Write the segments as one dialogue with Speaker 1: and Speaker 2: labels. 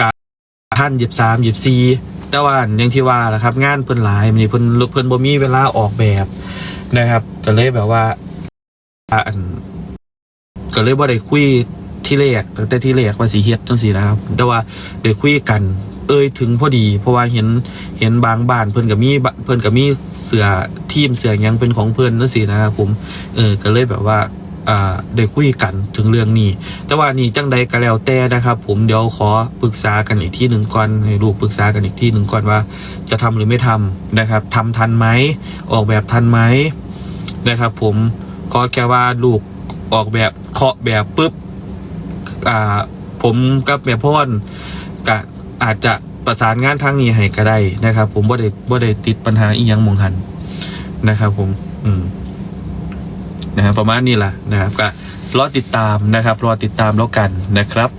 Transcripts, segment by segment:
Speaker 1: การท่านหยิบสามหยิบสี่แต่ว่าอย่างที่ว่าแหละครับงานเพิ่นหลายมันนี่เพิ่นเพิ่นบ่มีเวลาออกแบบนะครับ ก็เลยแบบว่าอันก็เลยบ่ได้คุยที่แรกตั้งแต่ที่แรกว่าสิเฮ็ดจังซี่นะครับ แต่ว่าได้คุยกัน เอ่ยถึงพอดี เพราะว่าเห็นเห็นบางบ้านเพิ่นก็มีเพิ่นก็มีเสือทีมเสือหยังเป็นของเพิ่นจังซี่นะครับผมเออก็เลยแบบว่า อ่าได้คุยกันถึงเรื่องนี้ แต่ว่านี่จังใดก็แล้วแต่นะครับ ผมเดี๋ยวขอปรึกษากันอีกที่หนึ่งก่อนให้ลูกปรึกษากันอีกที่หนึ่งก่อนว่า จะทำหรือไม่ทำนะครับทำทันไหมออกแบบทันไหมนะครับ ผมขอแค่ว่าลูกออกแบบเคาะแบบปุ๊บอ่าผมกับแม่พ่อนก็อาจจะประสานงานทางนี้ให้ก็ได้นะครับ ผมบ่ได้บ่ได้ติดปัญหาอีหยังมองหันนะครับ ผม อืม นะครับประมาณนี้แหละนะครับก็รอติดตามนะครับรอติดตามแล้วกันนะครับ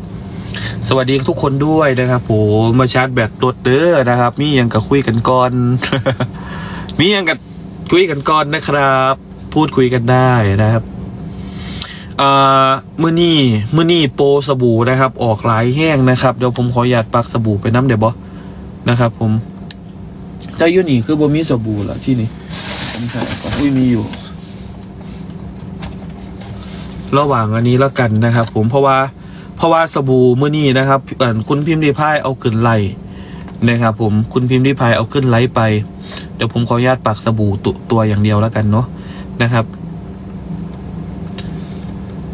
Speaker 1: สวัสดีทุกคนด้วยนะครับผมมาชาร์จแบตตัวเด้อนะครับ มียังกับคุยกันก่อน มียังกับคุยกันก่อนนะครับ พูดคุยกันได้นะครับเอ่อมือนี่มื่อนี่โปสบู่นะครับ ออกหลายแห้งนะครับ เดี๋ยวผมขออนุญาตปักสบู่ไปน้ำเดี๋ยวบอนะครับ ผมเจ้ายูนี่คือบ่มีสบู่เหรอที่นี่ผมใส่ก่อนอุ้ยมีอยู่ ระหว่างอันนี้แล้วกันนะครับ ผมเพราะว่าเพราะว่าสบู่มื่อนี้นะครับคุณพิมพ์ดีพายเอาขึ้นไลน์นะครับ ผมคุณพิมพ์ดีพายเอาขึ้นไลน์ไปเดี๋ยวผมขออนุญาตปักสบู่ตัวตัวอย่างเดียวแล้วกันเนาะนะครับ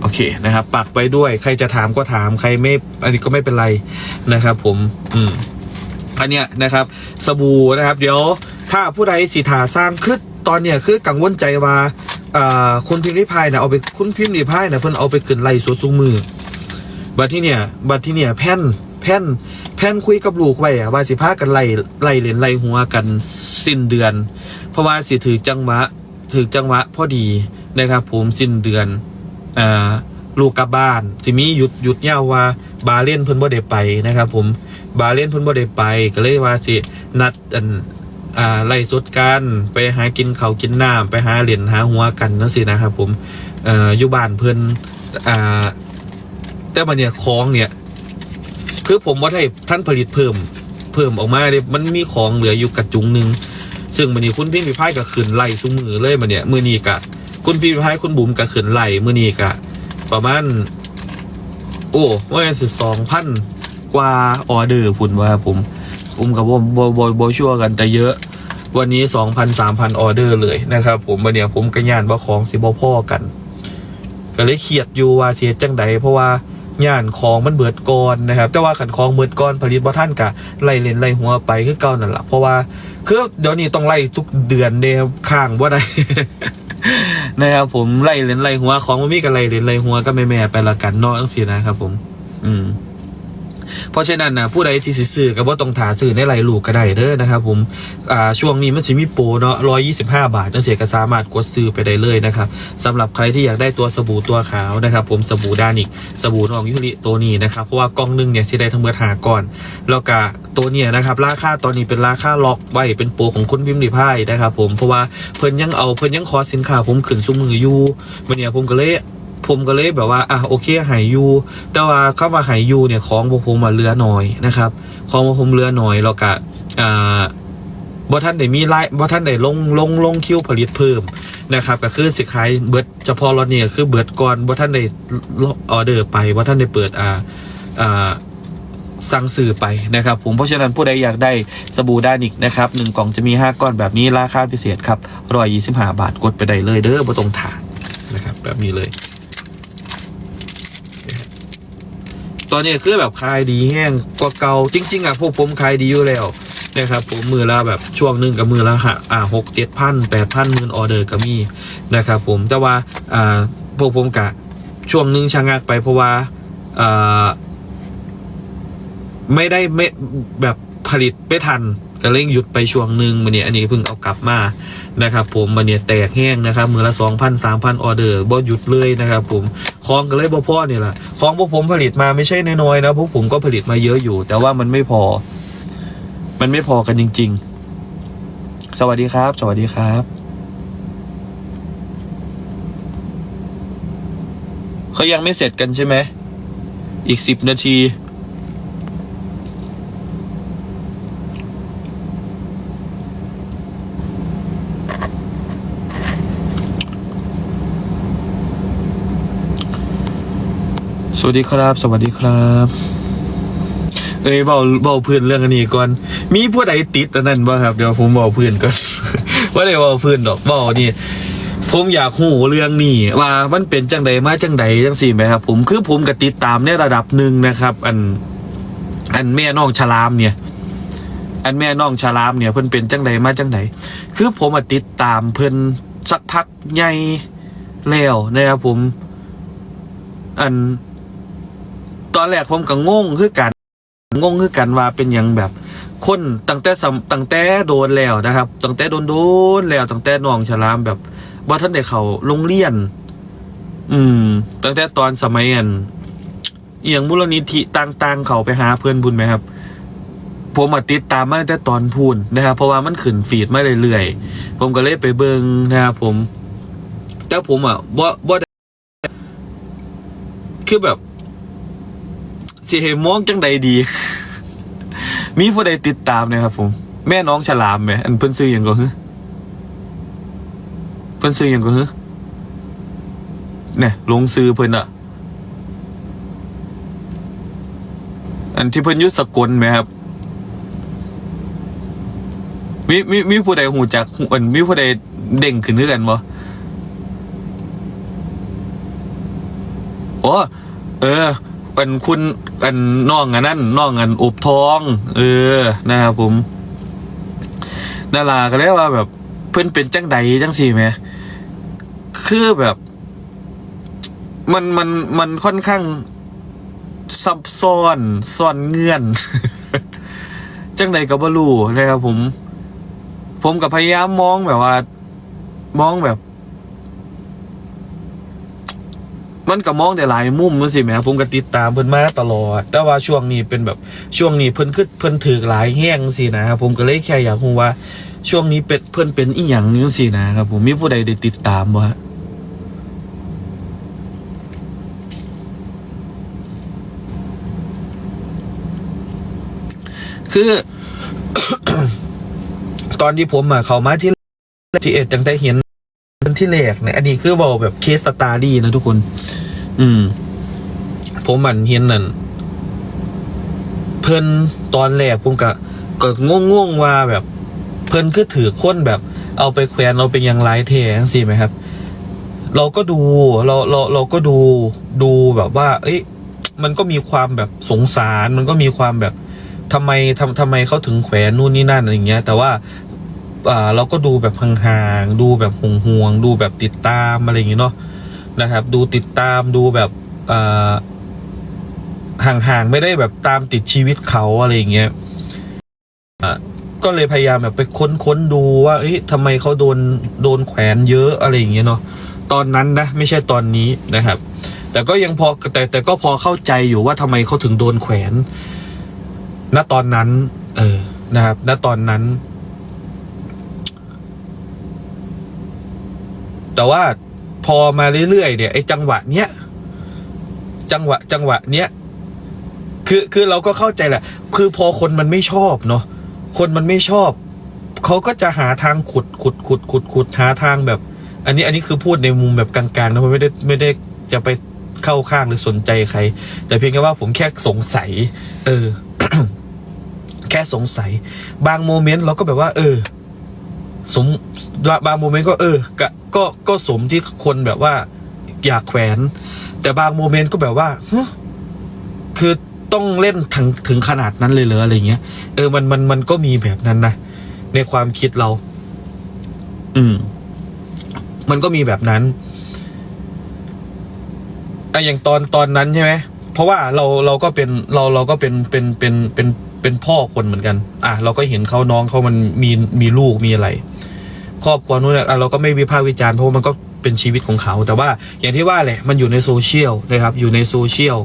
Speaker 1: โอเคนะครับ ปักไปด้วย ใครจะถามก็ถามใครไม่ อันนี้ก็ไม่เป็นไรนะครับ ผม อืมอันเนี้ยนะครับ สบู่นะครับ เดี๋ยวถ้าผู้ใดสีถาสร้างคือตอนเนี้ยคือกังวลใจว่า คุณพิมพ์ริพายนะเอาไปคุณพิมพ์ริพายนะเพิ่นเอาไปขึ้นไล่สวดสูงมือ บัดที่เนี่ย บัดที่เนี่ยแพ่นแพ่นแพ่นคุยกับลูกไว้อะว่าสิพากันไล่ไล่เหรียญไล่หัวกันสิ้นเดือน เพราะว่าสิถือจังหวะถือจังหวะพอดีนะครับผมสิ้นเดือนอ่าลูกกลับบ้าน สิมีหยุดหยุดยาวว่าบาเล่นเพิ่นบ่ได้ไปนะครับ ผมบาเล่นเพิ่นบ่ได้ไป ก็เลยว่าสินัดอัน อ่าไล่สดกันไปหากินเขากินน้ำไปหาเหรียญหาหัวกันนั่นสินะครับผมเอ่ออยู่บ้านเพิ่นอ่าแต่บันเนี่ยของเนี่ย คือผมว่าให้ท่านผลิตเพิ่ม เพิ่มออกมาเลยมันมีของเหลืออยู่กระจุงหนึ่งซึ่งมันนี้คุณพี่พิพายก็ขึ้นไล่ซุ้มือเลยมันเนี่ยมือนีกะ คุณพี่พิพายคุณบุ๋มก็ขึ้นไล่มือนีกะ ประมาณโอ้ว่าสิสองพันกว่าออเดอร์พุ่นว่าผม ผมกับว่าบอบอบชัวกันแต่เยอะ วันนี้สองพันสามพันออเดอร์เลยนะครับ ผมวันเนี้ยผมกระยานว่าของสิบพ่อกัน ก็เลยเครียดอยู่ว่าเสียจังใดเพราะว่าย่านของมันเบิดก่อนนะครับแต่ว่าขันของเบิดก่อนผลิตบ่ท่านกะไล่เลนไล่หัวไปคือเก่านั่นแหละเพราะว่าคือเดี๋ยวนี้ต้องไล่ทุกเดือนเดียวข้างว่าได้นะครับผมไล่เลนไล่หัวของมันมีกันไล่เลนไล่หัวก็แม่แม่ไปละกันเนาะจังซี่นะครับผม อืม เพราะฉะนั้นนะผู้ใดที่สิซื้อก็บ่ต้องถาซื้อในไรลูกก็ได้เด้อนะครับผมอ่าช่วงนี้มันสิมีโปรเนาะ125บาทนั่นเสียก็สามารถกดซื้อไปได้เลยนะครับสำหรับใครที่อยากได้ตัวสบู่ตัวขาวนะครับ ผมสบู่ดานิกสบู่นองยุริตัวนี้นะครับเพราะว่ากล่องหนึงเนี่ยสิได้ทั้งเมื่อหาก่อนแล้วก็ตัวเนี่ยนะครับราคาตอนนี้เป็นราคาล็อกไว้เป็นโปรของคุณพิมพ์ริพายนะครับผมเพราะว่าเพิ่นยังเอาเพิ่นยังขอสินค้าผมขึ้นซุ้มมืออยู่วันเนี้ยผมก็เลย ผมก็เลยแบบว่าอะโอเคหายยูแต่ว่าคำว่าหายยูเนี่ยของพวกผมมาเรือหน่อยนะครับ ของพวกผมเรือหน่อยแล้วก็อ่าบ่ท่านได้มีไลน์บ่ท่านได้ลงลงลงคิวผลิตเพิ่มนะครับก็คือสิขายเบิดเฉพาะรถเนี่ยคือเบิดก่อนบ่ท่านได้ออเดอร์ไปบ่ท่านได้เปิดอ่าอ่าสั่งซื้อไปนะครับผมเพราะฉะนั้นผู้ใดอยากได้สบู่ดานิกนะครับหนึ่งกล่องจะมี 5 ก้อนแบบนี้ราคาพิเศษครับร้อยยี่สิบห้าบาทกดไปได้เลยเด้อบ่ตรงถานะครับแบบนี้เลย ตอนนี้คือแบบขายดีแห้งกว่าเก่าจริง ๆอะพวกผมขายดีอยู่แล้วนะครับผมมือละแบบช่วงหนึ่งกับมือละหะอ่าหกเจ็ดพันแปดพันหมื่นออเดอร์ก็มีนะครับผมแต่ว่าอ่าพวกผมกะช่วงหนึ่งชะงักไปเพราะว่าอ่าไม่ได้ไม่แบบผลิตไม่ทัน ก็เร่งหยุดไปช่วงหนึ่งมันเนี่ยอันนี้เพิ่งเอากลับมานะครับ ผมมันเนี่ยแตกแห้งนะครับมือละสองพันสามพันออเดอร์บ่หยุดเลยนะครับผมของก็เลยบ่พ่อเนี่ยแหละของพวกผมผลิตมาไม่ใช่น้อยๆนะพวกผมก็ผลิตมาเยอะอยู่ แต่ว่ามันไม่พอ มันไม่พอกันจริง ๆ สวัสดีครับ สวัสดีครับเขายังไม่เสร็จกันใช่ไหมอีกสิบนาที สวัสดีครับ สวัสดีครับ เอ้ยเบาเบาเพื่อนเรื่องอันนี้ก่อน มีผู้ใดติดอันนั้นบ้างครับ เดี๋ยวผมบอกเพื่อนก่อน ว่าได้เบาเพื่อนดอกเบานี่ผมอยากหูเรื่องนี้ว่ามันเป็นจังใดมาจังใดจังสี่ไหมครับ ผมคือผมก็ติดตามในระดับหนึ่งนะครับ อัน อันแม่น้องฉลามเนี่ย อันแม่น้องฉลามเนี่ยเพิ่นเป็นจังใดมาจังใดคือผมอะติดตามเพิ่นสักพักใหญ่แล้วนะครับผม อัน ตอนแรกผมก็งงคือกันงงคือกันว่าเป็นอย่างแบบคนตั้งแต่ตั้งแต่โดนแล้วนะครับตั้งแต่โดนโดนแล้วตั้งแต่น้องฉลามแบบว่าท่านได้เขาโรงเรียน อืม ตั้งแต่ตอนสมัยอันอย่างมูลนิธิต่างๆ เขาไปหาเพื่อนบุญไหมครับ ผมมาติดตามมาตั้งแต่ตอนพูนนะครับ เพราะว่ามันขึ้นฟีดมาเรื่อยๆผมก็เลยไปเบิงนะครับผม แต่ผมอะว่าว่าคือแบบ สิให้มองจังใดดี มีผู้ใดติดตามนะครับผม แม่น้องฉลามไหมอันเพิ่นซื้ออย่างก็ฮึเพิ่นซื้ออย่างก็ฮึเนี่ยลงซื้อเพิ่นอะอันที่เพิ่นยุสกลไหมครับมีมีมีผู้ใดหูจักอันมีผู้ใดเด้งขึ้นด้วยกันบ่โอ้เออ อันคุณอันน้องอันนั้นน้องอันอบทอง เออนะครับผมนาราก็เรียกว่าแบบเพื่อนเป็นจังใดจังสี่ไหมคือแบบ มันมันมันค่อนข้างซับซ้อนซ่อนเงื่อน จังใดก็บ่รู้นะครับผม ผมกับพยายามมองแบบว่า มองแบบ มันก็มองแต่หลายมุมมันสิแหมผมก็ติดตามเพิ่นมาตลอด แต่ว่าช่วงนี้เป็นแบบช่วงนี้เพิ่นคือเพิ่นถือหลายแห้งสินะครับผมก็เลยแค่อยากรู้ว่า ช่วงนี้เป็นเพิ่นเป็นอีหยังจังซี่นะครับผมมีผู้ใดได้ติดตามบ่ฮะคือ ตอนที่ผมอะเข้ามาที่ที่เอ็ดตั้งแต่เห็นที่แรกเนี่ยอันนี้คือบอกแบบเคสตาดี้นะทุกคน อืม ผมมันเห็นนั่น เพิ่นตอนแรกผมก็ก็ง่วงงๆว่าแบบ เพิ่นคือถือค้นแบบ เอาไปแขวนเอาไปยังไลายเทงสิไหมครับ เราก็ดูเราเราเราก็ดูดูแบบว่า เอ้ยมันก็มีความแบบสงสารมันก็มีความแบบทำไมทำทำไมเขาถึงแขวนนู่นนี่นั่นอะไรอย่างเงี้ย แต่ว่าอ่าเราก็ดูแบบห่างๆดูแบบห่วงๆดูแบบติดตามอะไรอย่างเงี้ยเนาะ นะครับ ดูติดตามดูแบบห่างๆ ไม่ได้แบบตามติดชีวิตเขาอะไรอย่างเงี้ยก็เลยพยายามแบบไปค้นๆดูว่าเอ้ยทำไมเขาโดนโดนแขวนเยอะอะไรอย่างเงี้ยเนาะตอนนั้นนะ ไม่ใช่ตอนนี้นะครับ แต่ก็ยังพอแต่แต่ก็พอเข้าใจอยู่ว่าทำไมเขาถึงโดนแขวนณตอนนั้น เออนะครับณตอนนั้น แต่ว่า พอมาเรื่อยๆเนี่ยไอ้จังหวะเนี้ยจังหวะจังหวะเนี้ยคือคือเราก็เข้าใจแหละ คือพอคนมันไม่ชอบเนาะคนมันไม่ชอบ เขาก็จะหาทางขุดขุดขุดขุดขุดหาทางแบบ อันนี้อันนี้คือพูดในมุมแบบกลางๆนะผมไม่ได้ไม่ได้จะไปเข้าข้างหรือสนใจใคร แต่เพียงแค่ว่าผมแค่สงสัย เออ แค่สงสัย บางโมเมนต์เราก็แบบว่า เออ สมบางโมเมนต์ก็เออก็ ก็ก็สมที่คนแบบว่า อยากแขวน แต่บางโมเมนต์ก็แบบว่าคือต้องเล่นถึงถึงขนาดนั้นเลยเหรออะไรเงี้ยเออมันมันมันก็มีแบบนั้นนะในความคิดเรา อืม มันก็มีแบบนั้นไออย่างตอนตอนนั้นใช่ไหมเพราะว่าเราเราก็เป็นเราเราก็เป็นเป็นเป็นเป็นเป็นพ่อคนเหมือนกัน อะเราก็เห็นเขาน้องเขามันมีมีลูกมีอะไร ครอบครัวนู้นน่ะอะเราก็ไม่วิพากษ์วิจารณ์เพราะว่ามันก็เป็นชีวิตของเขา แต่ว่าอย่างที่ว่าแหละมันอยู่ในโซเชียลนะครับ อยู่ในโซเชียล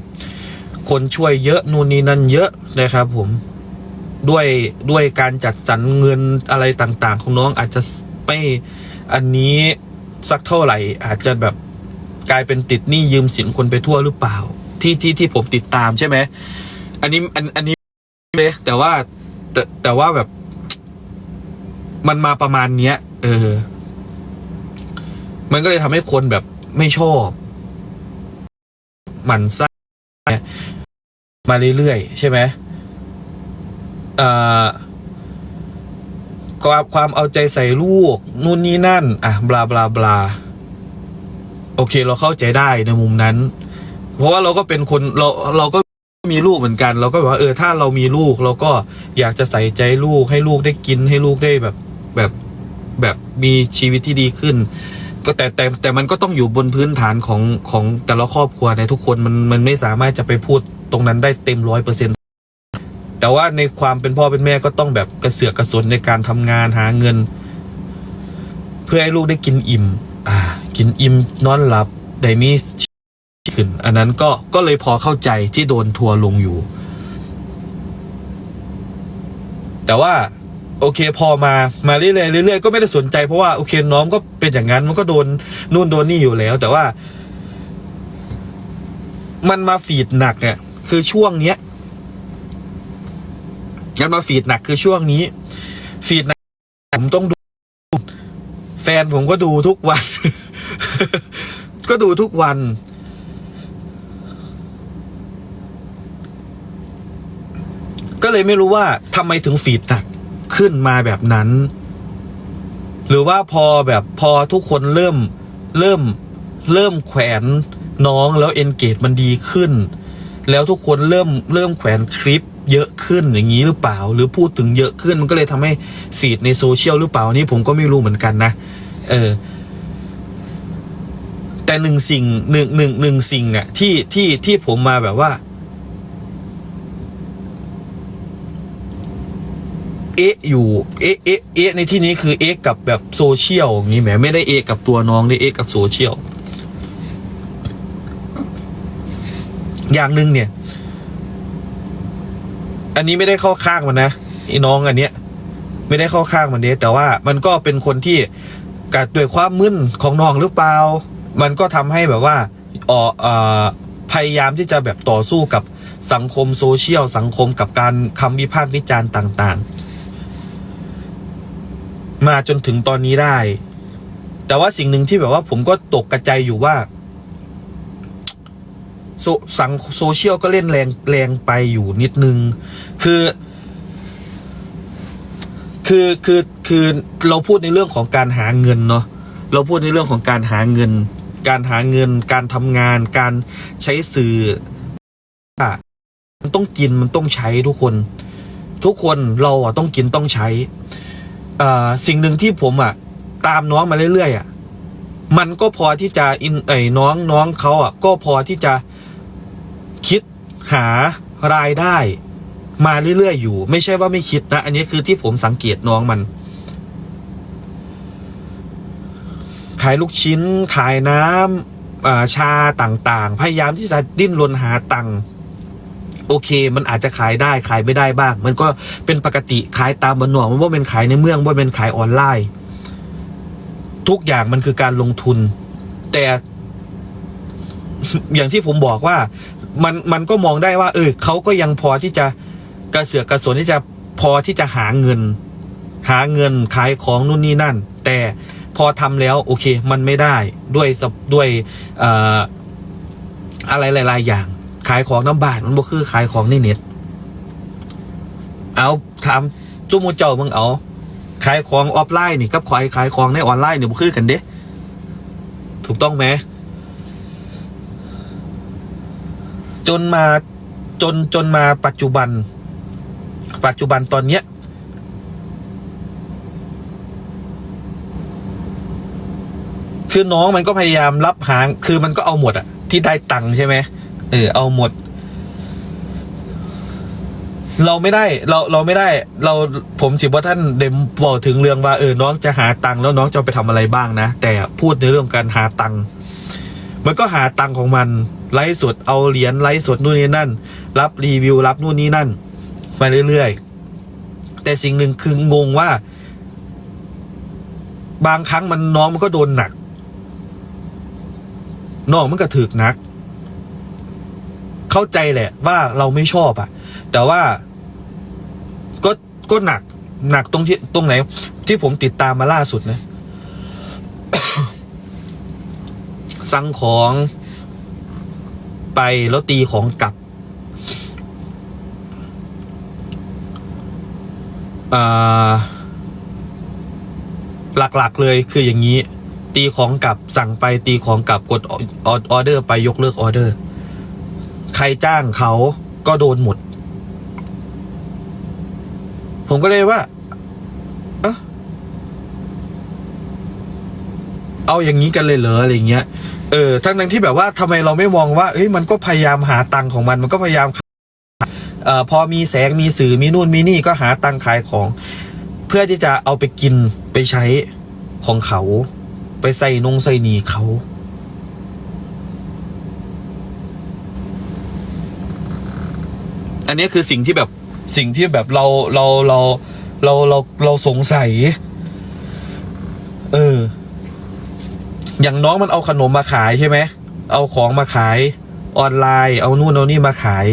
Speaker 1: คนช่วยเยอะนู่นนี่นั่นเยอะนะครับผมด้วยด้วยการจัดสรรเงินอะไรต่างๆ ของน้องอาจจะไม่อันนี้สักเท่าไหร่ อาจจะแบบกลายเป็นติดหนี้ยืมสินคนไปทั่วหรือเปล่า ที่ที่ที่ผมติดตามใช่ไหมอันนี้อันอันนี้เลยแต่ว่าแต่แต่ว่าแบบ มันมาประมาณเนี้ย เออ มันก็เลยทำให้คนแบบไม่ชอบหมันไส้มาเรื่อยๆใช่ไหมอ่อความความเอาใจใส่ลูกนู่นนี่นั่น อะบลาบลาบลาโอเค เราเข้าใจได้ในมุมนั้น เพราะว่าเราก็เป็นคนเราเราก็มีลูกเหมือนกัน เราก็แบบว่าเออถ้าเรามีลูก เราก็อยากจะใส่ใจลูกให้ลูกได้กินให้ลูกได้แบบแบบ แบบมีชีวิตที่ดีขึ้น ก็แต่แต่แต่มันก็ต้องอยู่บนพื้นฐานของของแต่ละครอบครัวในทุกคนมันมันไม่สามารถจะไปพูดตรงนั้นได้เต็มร้อยเปอร์เซ็นต์แต่ว่าในความเป็นพ่อเป็นแม่ก็ต้องแบบกระเสือกกระสนในการทำงานหาเงิน เพื่อให้ลูกได้กินอิ่ม อ่า กินอิ่มนอนหลับได้มีชีวิตขึ้น อันนั้นก็ก็เลยพอเข้าใจที่โดนทัวร์ลงอยู่ แต่ว่า โอเคพอมามาเรื่อยๆเรื่อยๆก็ไม่ได้สนใจเพราะว่าโอเคน้องก็เป็นอย่างนั้น มันก็โดนนู่นโดนนี่อยู่แล้ว แต่ว่า มันมาฟีดหนักเนี่ยคือช่วงเนี้ยมันมาฟีดหนักคือช่วงนี้ ฟีดหนักผมต้องดู แฟนผมก็ดูทุกวัน ก็ดูทุกวันก็เลยไม่รู้ว่าทำไมถึงฟีดหนัก ขึ้นมาแบบนั้น หรือว่าพอแบบพอทุกคนเริ่มเริ่มเริ่มแขวนน้องแล้วเอนเกจมันดีขึ้น แล้วทุกคนเริ่มเริ่มแขวนคลิปเยอะขึ้นอย่างนี้หรือเปล่า หรือพูดถึงเยอะขึ้นมันก็เลยทำให้ฟีดในโซเชียลหรือเปล่านี่ผมก็ไม่รู้เหมือนกันนะ เออ แต่หนึ่งสิ่งหนึ่งหนึ่งหนึ่งสิ่งเนี่ยที่ที่ที่ผมมาแบบว่า เอ๊ะอยู่เอ๊ะเอ๊ะเอ๊ะในที่นี้คือเอ๊ะกับแบบโซเชียลอย่างนี้แหมไม่ได้เอ๊ะกับตัวน้องได้เอ๊ะกับโซเชียลอย่างหนึ่งเนี่ย อันนี้ไม่ได้เข้าข้างมันนะไอ้น้องอันเนี้ย ไม่ได้เข้าข้างมันเนี้แต่ว่ามันก็เป็นคนที่กัดด้วยความมึนของน้องหรือเปล่า มันก็ทำให้แบบว่าอ่อพยายามที่จะแบบต่อสู้กับสังคมโซเชียลสังคมกับการคำวิพากษ์วิจารณ์ต่าง ๆ มาจนถึงตอนนี้ได้ แต่ว่าสิ่งหนึ่งที่แบบว่าผมก็ตกกระใจอยู่ว่าโซสังโซเชียลก็เล่นแรงแรงไปอยู่นิดนึง คือ คือคือคือเราพูดในเรื่องของการหาเงินเนาะเราพูดในเรื่องของการหาเงิน การหาเงิน การทำงาน การใช้สื่อมันต้องกินมันต้องใช้ทุกคน ทุกคนเราอะต้องกินต้องใช้ สิ่งหนึ่งที่ผมอะ ตามน้องมาเรื่อยๆอะมันก็พอที่จะอินไอ้น้องน้องเขาอะ ก็พอที่จะคิดหารายได้ มาเรื่อยๆอยู่ ไม่ใช่ว่าไม่คิดนะ อันนี้คือที่ผมสังเกตน้องมัน ขายลูกชิ้นขายน้ำชาต่างๆ พยายามที่จะดิ้นรนหาตังค์ โอเค มันอาจจะขายได้ขายไม่ได้บ้าง มันก็เป็นปกติขายตามบนนอกมันว่าเป็นขายในเมืองว่าเป็นขายออนไลน์ ทุกอย่างมันคือการลงทุน แต่อย่างที่ผมบอกว่า มันมันก็มองได้ว่า เออเขาก็ยังพอที่จะกระเสือกกระสนที่จะพอที่จะหาเงิน หาเงินขายของนู่นนี่นั่น แต่พอทำแล้วโอเค มันไม่ได้ด้วยด้วยอออะไรหลาย ๆ อย่าง ขายของน้ำบาทมันบ่คือขายของในเน็ตเอาถามจุมูเจ้ามึงเอาขายของออฟไลน์นี่กับขายขายของในออนไลน์เนี่ยบ่คือกันเด้ถูกต้องไหมจนมาจนจนมาปัจจุบัน ปัจจุบันตอนเนี้ยคือน้องมันก็พยายามรับหางคือมันก็เอาหมดอะที่ได้ตังค์ใช่ไหม เออเอาหมด เราไม่ได้ เราเราไม่ได้ เราผมสิว่าท่านเดมบอกถึงเรื่องว่าเออน้องจะหาตังค์แล้วน้องจะไปทำอะไรบ้างนะแต่พูดในเรื่องการหาตังค์มันก็หาตังค์ของมันไลฟ์สดเอาเหรียญไลฟ์สดนู่นนี่นั่น รับรีวิวรับนู่นนี่นั่นมาเรื่อยๆ แต่สิ่งหนึ่งคืองงว่า บางครั้งมันน้องมันก็โดนหนักน้องมันก็ถือหนัก เข้าใจแหละว่าเราไม่ชอบอะแต่ว่าก็ก็หนักหนักตรงที่ตรงไหน ที่ผมติดตามมาล่าสุดนะสั่งของไปแล้วตีของกลับหลักๆเลยคืออย่างนี้ ตีของกลับสั่งไปตีของกลับกดออออเดอร์ไปยกเลิกออเดอร์ ใครจ้างเขาก็โดนหมด ผมก็เลยว่า เอะเอาอย่างนี้กันเลยเหรออะไรเงี้ย เออ ทั้งนั้นที่แบบว่าทำไมเราไม่มองว่า เอ้ย มันก็พยายามหาตังค์ของมัน มันก็พยายามเอ่อพอมีแสงมีสื่อมีนู่นมีนี่ก็หาตังค์ขายของ เพื่อที่จะเอาไปกินไปใช้ของเขา ไปใส่นงใส่หนีเขา อันนี้คือสิ่งที่แบบสิ่งที่แบบเราเราเราเราเราเราสงสัย เออ อย่างน้องมันเอาขนมมาขายใช่ไหม เอาของมาขายออนไลน์ เอานู่นเอานี่มาขาย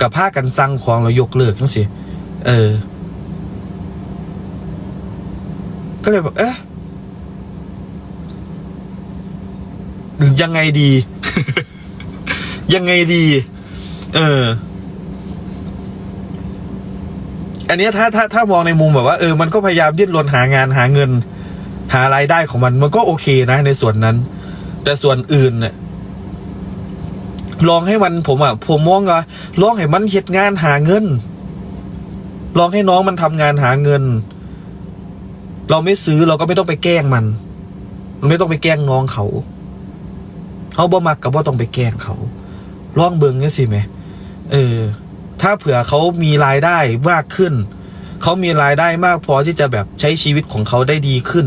Speaker 1: กับผ้ากันสั่งของเรายกเลิกทั้งสิ เออ ก็เลยแบบเอ๊ะยังไงดี ยังไงดี เออ อันนี้ถ้าถ้าถ้ามองในมุมแบบว่าเออมันก็พยายามดิ้นรนหางานหาเงิน หารายได้ของมันมันก็โอเคนะ ในส่วนนั้น แต่ส่วนอื่นเนี่ยลองให้มันผมอะผมมองว่าลองให้มันเฮ็ดงานหาเงิน ลองให้น้องมันทำงานหาเงิน เราไม่ซื้อเราก็ไม่ต้องไปแกล้งมันเราไม่ต้องไปแกล้งน้องเขาเขาบ่มักกับว่าต้องไปแกล้งเขาลองเบิ่งนี่สิไหมเออ ถ้าเผื่อเขามีรายได้มากขึ้น เขามีรายได้มากพอที่จะแบบใช้ชีวิตของเขาได้ดีขึ้น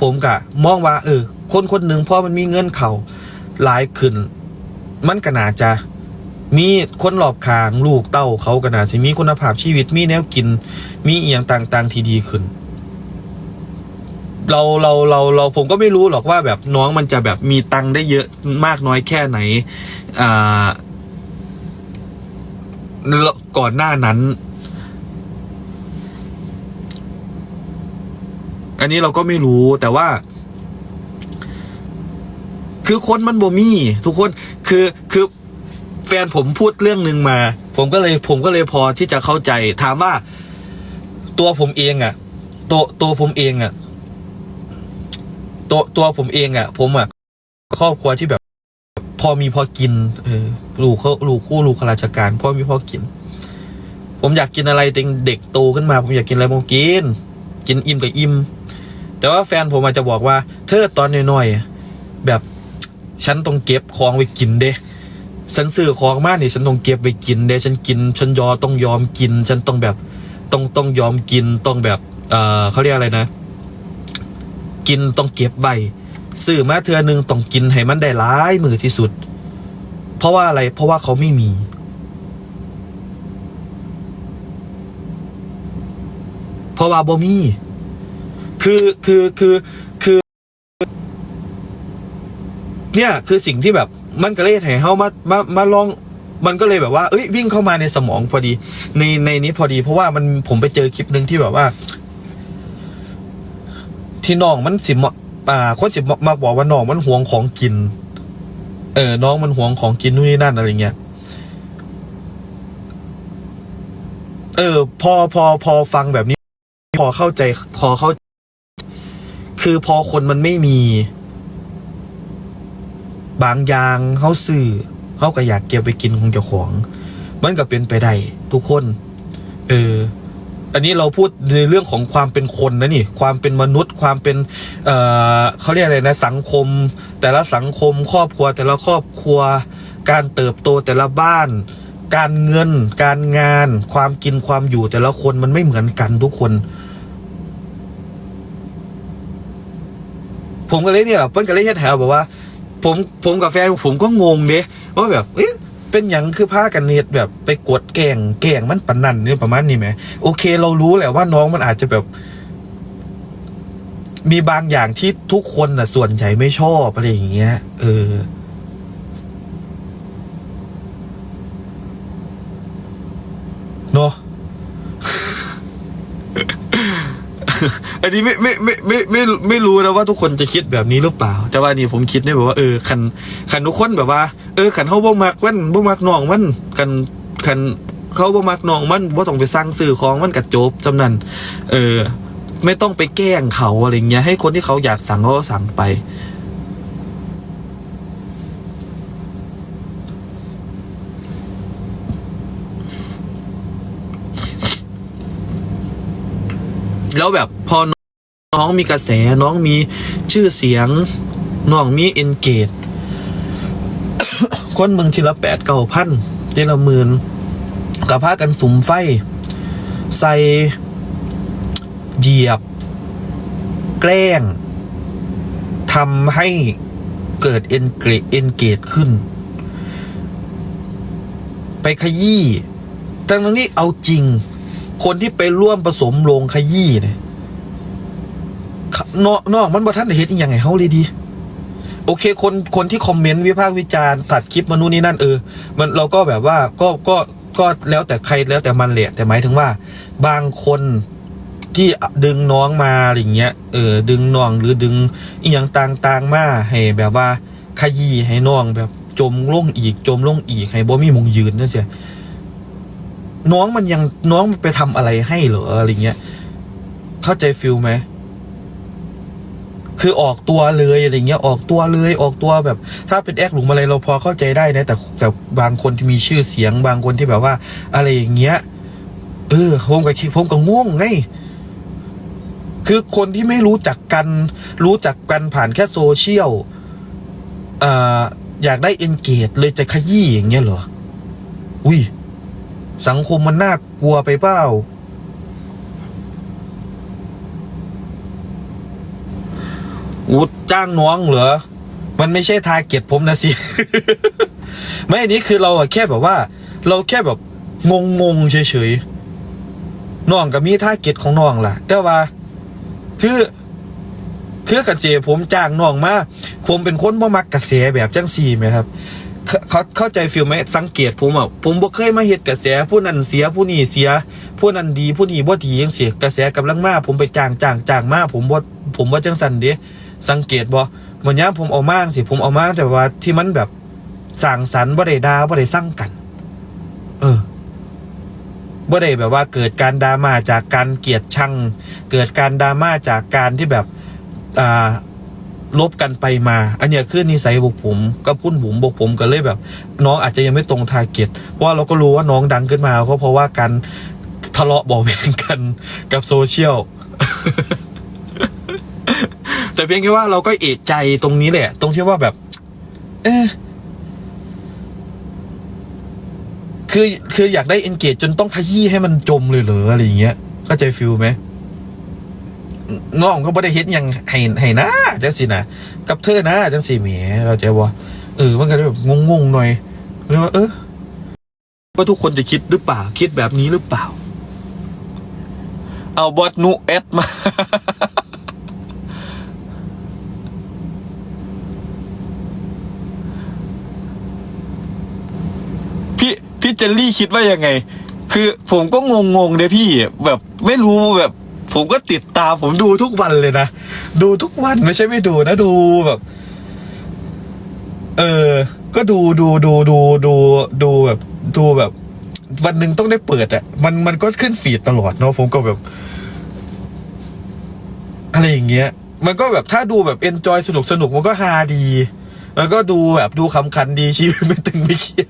Speaker 1: ผมกะมองว่า เออ คนคนหนึ่งพอมันมีเงินเขาหลายขึ้น มันก็น่าจะมีคนหลอบคางลูกเต้าเขาก็น่าสิมีคุณภาพชีวิตมีแนวกิน มีเอียงต่างๆที่ดีขึ้น เราเราเราเราผมก็ไม่รู้หรอกว่าแบบน้องมันจะแบบมีตังได้เยอะมากน้อยแค่ไหนอ่า ก่อนหน้านั้น อันนี้เราก็ไม่รู้แต่ว่า คือคนมันบ่มี ทุกคนคือคือแฟนผมพูดเรื่องหนึ่งมา ผมก็เลยผมก็เลยพอที่จะเข้าใจ ถามว่า ตัวผมเองอะ่ะ ตัวตัวผมเองอะ่ะ ตัวตัวผมเองอะ่ะ ผมอะ่ะครอบครัวที่แบบ อมีพอกิน เออลูกเขาลูกคู่ลูกข้าราชการพ่อมีพอกิน ผมอยากกินอะไรเด็กเด็กโตขึ้นมา ผมอยากกินอะไรผมกิน กินอิ่มกับอิ่มแต่ว่าแฟนผมอาจจะบอกว่า เธอตอนน้อยๆแบบฉันต้องเก็บของไว้กินเด้ฉันซื้อของมากนี่ฉันต้องเก็บไว้กินเด้ฉันกิน ฉันยอต้องยอมกิน ฉันต้องแบบต้องต้องยอมกินต้องแบบเออเขาเรียกอะไรนะ กินต้องเก็บใบ ซื้อมาเทือหนึ่งต้องกินให้มันได้หลายมือที่สุด เพราะว่าอะไรเพราะว่าเขาไม่มี เพราะว่าบ่มี คือคือคือคือ เนี่ยคือสิ่งที่แบบมันก็เลยให้เฮามามามาลองมันก็เลยแบบว่า เอ้ย วิ่งเข้ามาในสมองพอดี ในในนี้พอดี เพราะว่ามันผมไปเจอคลิปหนึ่งที่แบบว่า ที่น้องมันสิมา อ่าคนสิมาบอกว่าน้องมันห่วงของกิน เออ น้องมันห่วงของกินนู่นนี่นั่นอะไรเงี้ยเออ พอพอพอฟังแบบนี้ พอเข้าใจ พอเข้า คือพอคนมันไม่มี บางอย่างเขาสื่อเขาก็อยากเก็บไปกินของเจ้าของ มันก็เป็นไปได้ทุกคน เออ อันนี้เราพูดในเรื่องของความเป็นคนนะนี่ ความเป็นมนุษย์ ความเป็นเอ่อเขาเรียกอะไรนะสังคม แต่ละสังคมครอบครัว แต่ละครอบครัว การเติบโตแต่ละบ้าน การเงิน การงาน ความกินความอยู่แต่ละคนมันไม่เหมือนกันทุกคน ผมก็เลยเนี่ยแบบเพิ่นก็เลยแถวแบบว่า ผมผมกับแฟนผมก็งงเด้ว่าแบบเอ๊ะ เป็นอย่างคือผ้ากันเนตแบบไปกดแกงแกงมันปนนันเนี่ยประมาณนี้ไหมโอเค เรารู้แหละว่าน้องมันอาจจะแบบ มีบางอย่างที่ทุกคนน่ะ ส่วนใหญ่ไม่ชอบอะไรอย่างเงี้ย เออ เนาะ อันนี้ไม่ไม่ไม่ไม่ไม่ไม่รู้นะว่าทุกคนจะคิดแบบนี้หรือเปล่า แต่ว่านี่ผมคิดได้แบบว่าเออคันคันทุกคนแบบว่า เออคันเขาบ่มักมันบ่มักน้องมันกันคันเขาบ่มักน้องมันบ่ต้องไปสร้างสื่อของมันกระจบจำนั้นเออ ไม่ต้องไปแกล้งเขาอะไรเงี้ยให้คนที่เขาอยากสั่งเขาก็สั่งไป แล้วแบบพอน้องมีกระแสน้องมีชื่อเสียง น้องมีเอนเกจคนเมืองทีละแปดเก้าพันทีละหมื่นกับพากันสุมไฟ ใส่เหยียบ แกล้งทำให้เกิดเอนเกจเอนเกจขึ้น ไปขยี้ทั้งนั้นนี่เอาจริง คนที่ไปร่วมผสมโรงขยี้เนี่ยนอกนอกมันบ่ท่านเฮ็ดอย่างไงเขาเลยดี โอเค คนคนที่คอมเมนต์วิพากษ์วิจารณ์ตัดคลิปมานู่นนี่นั่นเออ มันเราก็แบบว่าก็ก็ก็แล้วแต่ใครแล้วแต่มันแหละแต่หมายถึงว่า บางคนที่ดึงน้องมาอะไรอย่างเงี้ยเออดึงน้องหรือดึงอีหยังต่างๆมาให้แบบว่าขยี้ให้น้องแบบจมลงอีกจมลงอีกให้บ่มีมงยืนนั่นเสีย น้องมันยังน้องมันไปทำอะไรให้เหรออะไรเงี้ย เข้าใจฟิลไหมคือออกตัวเลยอะไรเงี้ยออกตัวเลยออกตัวแบบ ถ้าเป็นแอคหลุมอะไรเราพอเข้าใจได้นะแต่แต่บางคนที่มีชื่อเสียงบางคนที่แบบว่า อะไรอย่างเงี้ยเออผมกับผมก็ง่วงไงคือคนที่ไม่รู้จักกัน รู้จักกันผ่านแค่โซเชียลอ่ออยากได้เอนเกจเลยจะขยี้อย่างเงี้ยเหรออุ้ย สังคมมันน่ากลัวไปเปล่าอูจ้างน้องเหรอ มันไม่ใช่ทาเก็ตผมนะสิ ไม่อันนี้คือเราอะแค่แบบว่า เราแค่แบบงงงๆเฉยๆน้องกับมีทาเก็ตของน้องล่ะ แต่ว่า คือคือกับเจผมจ้างน้องมาผมเป็นคนบ่มักกระแสแบบจังซี่ไหมครับ เขาเข้าใจฟิลไหมสังเกตผมอะผมบ่เคยมาเฮ็ดกระแสผู้นั้นเสียผู้นี้เสีย ผู้นั้นดีผู้นี้บ่ดีจังซี่กระแสกำลังมาผมไปจ้างจ้างจ้างมาผมบ่ผมบ่จังซั่นเด้สังเกตบ่เหมือนยามผมเอามาจังซี่ผมเอามาแต่ว่าที่มันแบบสร้างสรรบ่ได้ด่าบ่ได้สร้างกัน เออบ่ได้แบบว่าเกิดการดราม่าจากการเกลียดชัง เกิดการดราม่าจากการที่แบบอ่า ลบกันไปมา อันเนี้ยคือนิสัยบกผมกับพุ่นผมบกผมก็เลยแบบ น้องอาจจะยังไม่ตรงทาร์เก็ตเพราะว่าเราก็รู้ว่าน้องดังขึ้นมาก็เพราะว่าการทะเลาะบอกเวงกันกับโซเชียลแต่เพียงแค่ว่าเราก็เอะใจตรงนี้แหละ ตรงที่ว่าแบบ เอะคือคืออยากได้เอนเกจจนต้องขยี้ให้มันจมเลยเหรออะไรอย่างเงี้ยเข้าใจฟิลไหม น้องก็บ่ได้เฮ็ดยังให้ให้นะจังสินะกับเธอนะจังสิแหมเราใจบ่เออมันก็แบบงงๆหน่อยเลยว่าเออว่าทุกคนจะคิดหรือเปล่า คิดแบบนี้หรือเปล่า เอาบอสนูเอสมา พี่พี่เจลลี่คิดว่ายังไง คือผมก็งงงๆเด้พี่ แบบไม่รู้แบบ ผมก็ติดตามผมดูทุกวันเลยนะ ดูทุกวันไม่ใช่ไม่ดูนะดูแบบ เออ ก็ดูดูดูดูดูดูแบบดูแบบ วันหนึ่งต้องได้เปิดอะ่ะ มันมันก็ขึ้นฟีดตลอดเนาะผมก็แบบ อะไรอย่างเงี้ย มันก็แบบถ้าดูแบบเอนจอยสนุกสนุกมันก็ฮาดีมันก็ดูแบบดูขำขันดีชีวิตไม่ตึงไม่เครียด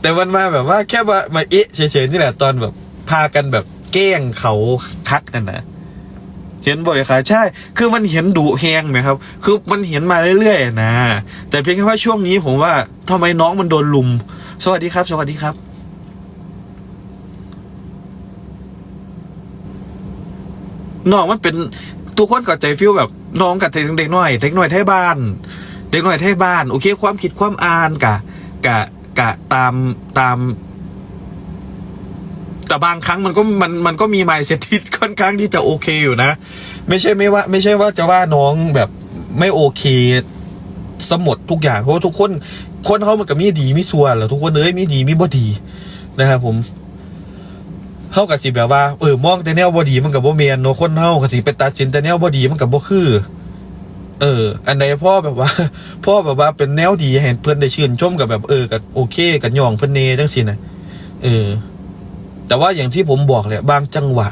Speaker 1: แต่มันมาแบบว่าแค่มามาเอ๊ะเฉยๆนี่แหละตอนแบบพากันแบบ แกล้งเขาคักกันนะเห็นบ่อยค่ะ ใช่ คือมันเห็นดุแหงไหมครับ คือมันเห็นมาเรื่อยๆนะ แต่เพียงแค่ว่าช่วงนี้ผมว่าทำไมน้องมันโดนลุม สวัสดีครับ สวัสดีครับ น้องมันเป็นทุกคนเข้าใจฟิลแบบน้องกับเด็กน้อยเด็กน้อยไทยบ้าน เด็กน้อยไทยบ้าน โอเค ความคิดความอ่านกะกะกะตามตาม แต่บางครั้งมันก็มันมันก็มีไมเซ็ตที่ค่อนข้างที่จะโอเคอยู่นะ ไม่ใช่ไม่ว่า ไม่ใช่ว่าจะว่าน้องแบบไม่โอเคสมดทุกอย่างเพราะว่าทุกคนคนเขามันก็มีดีมีส่วนแหละทุกคนเอ้ยมีดีมีบ่ดีนะครับผมเฮาก็สิแบบว่าเออมองแต่แนวบ่ดีมันก็บ่แม่นเนาะคนเฮาก็สิไปตัดสินแต่แนวบ่ดีมันก็บ่คือ เออ อันใดพ่อแบบว่า พ่อแบบว่าเป็นแนวดีให้เพื่อนได้ชื่นชมกับแบบเออกับโอเคกับย่องเพื่อนเนจังสินะเออ แต่ว่าอย่างที่ผมบอกแหละบางจังหวะ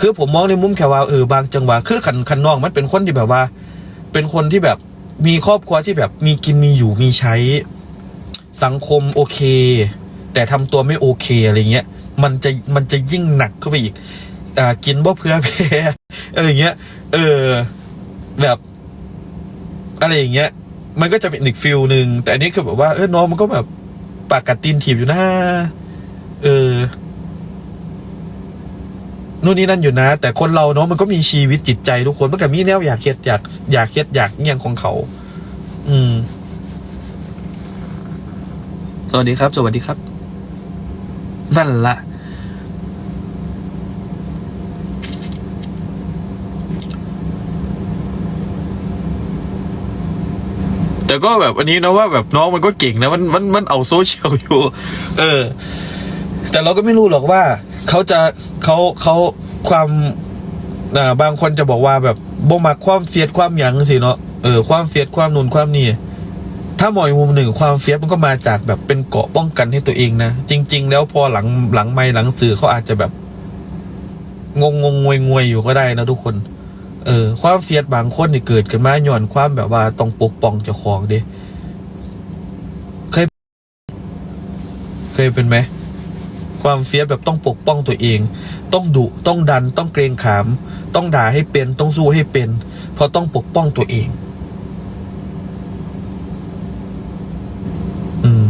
Speaker 1: คือผมมองในมุมแค่ว่าเออบางจังหวะคือขันขันน้องมันเป็นคนที่แบบว่า เป็นคนที่แบบมีครอบครัวที่แบบมีกินมีอยู่มีใช้สังคมโอเค แต่ทำตัวไม่โอเคอะไรเงี้ย มันจะมันจะยิ่งหนักเข้าไปอีกอ่ากินบ่เพื่อแพ้อะไรเงี้ย เออ แบบ อะไรอย่างเงี้ย มันก็จะเป็นอีกฟิลหนึ่งแต่อันนี้คือแบบว่าเออน้องมันก็แบบปากกัดตีนถีบอยู่นะเออ นู่นนี่นั่นอยู่นะ แต่คนเราเนาะมันก็มีชีวิตจิตใจทุกคนเมันก็มีแนวอยากเฮ็ดอยากอยากเฮ็ดอยากอหย่างของเขา อืม สวัสดีครับ สวัสดีครับ นั่นละแต่ก็แบบอันนี้นะว่าแบบน้องมันก็เก่งนะมันมันมันเอาโซเชียลอยู่ เออ แต่เราก็ไม่รู้หรอกว่า เขาจะ เขาเขาความอ่าบางคนจะบอกว่าแบบบ่มักความเฟียดความหยังสิเนาะเออความเฟียดความนุนความนี่ถ้ามองอีกมุมหนึ่งความเฟียสมันก็มาจากแบบเป็นเกาะป้องกันให้ตัวเองนะ จริง ๆ แล้วพอหลังหลังไม่หลังสื่อเขาอาจจะแบบ งงงงวยงวยอยู่ก็ได้นะทุกคน เออ ความเฟียสบางคนนี่เกิดกันมาหย้อนความแบบว่าต้องปกป้องเจ้าของเด้เคยเคยเป็นไหม ความเฟียสแบบต้องปกป้องตัวเอง ต้องดุต้องดันต้องเกรงขาม ต้องด่าให้เป็นต้องสู้ให้เป็น เพราะต้องปกป้องตัวเอง อืม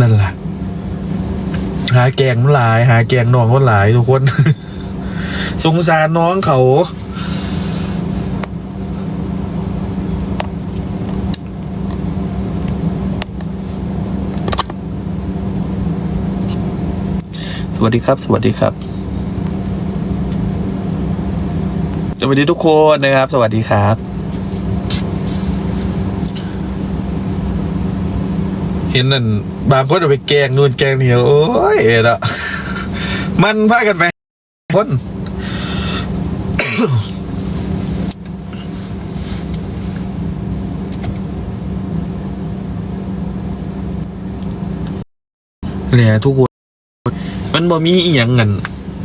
Speaker 1: นั่นแหละหาแกงมันหลาย หาแกงน้องมันหลายทุกคน สงสารน้องเขา วัสดีครับ สวัสดีครับสวัสดีทุกคนนะครับ สวัสดีครับเห็นนั่นบางคนเอาไปแกล้งนู่นแกล้งนี่โอ้ยเอ็ดอะมันพากันไปคนเนี่ยทุกคน มันบ่มีอีหยังกัน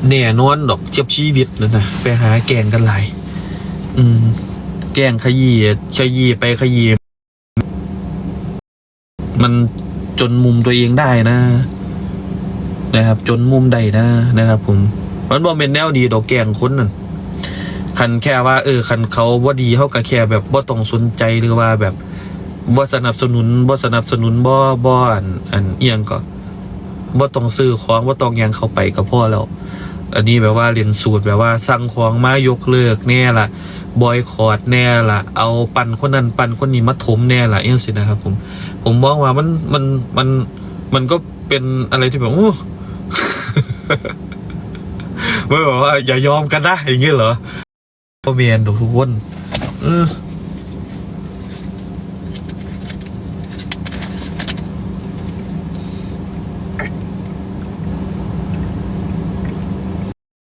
Speaker 1: แน่นอนดอกเจ็บชีวิตนั่นนะไปหาแกงกันหลายอืม แกงขยี้ขยี้ไปขยี้มันจนมุมตัวเองได้นะ นะครับ จนมุมใดนะนะครับ ผมมันบ่เป็นแนวดีดอกแกงคนนั่นคันแค่ว่า เออคันเขาว่าดีเขาก็แค่แบบบ่ต้องสนใจหรือว่าแบบบ่สนับสนุนบ่สนับสนุนบ่บ่อันอันเอียงก็ บ่ต้องซื้อของบ่ต้องยังเข้าไปก็พอแล้ว อันนี้แบบว่าเรียนสูตรแบบว่าสั่งของมายกเลิกแน่ละบอยคอร์ดแน่ละเอาปั่นคนนั้นปั่นคนนี้มาถมแน่ละเอย่างสินะครับผม ผมมองว่ามันมันมันมันก็เป็นอะไรที่แบบโอ้ไม่บอกว่าอย่ายอมกันนะอย่างเงี้ยเหรอพ่อเมียนทุกคนออ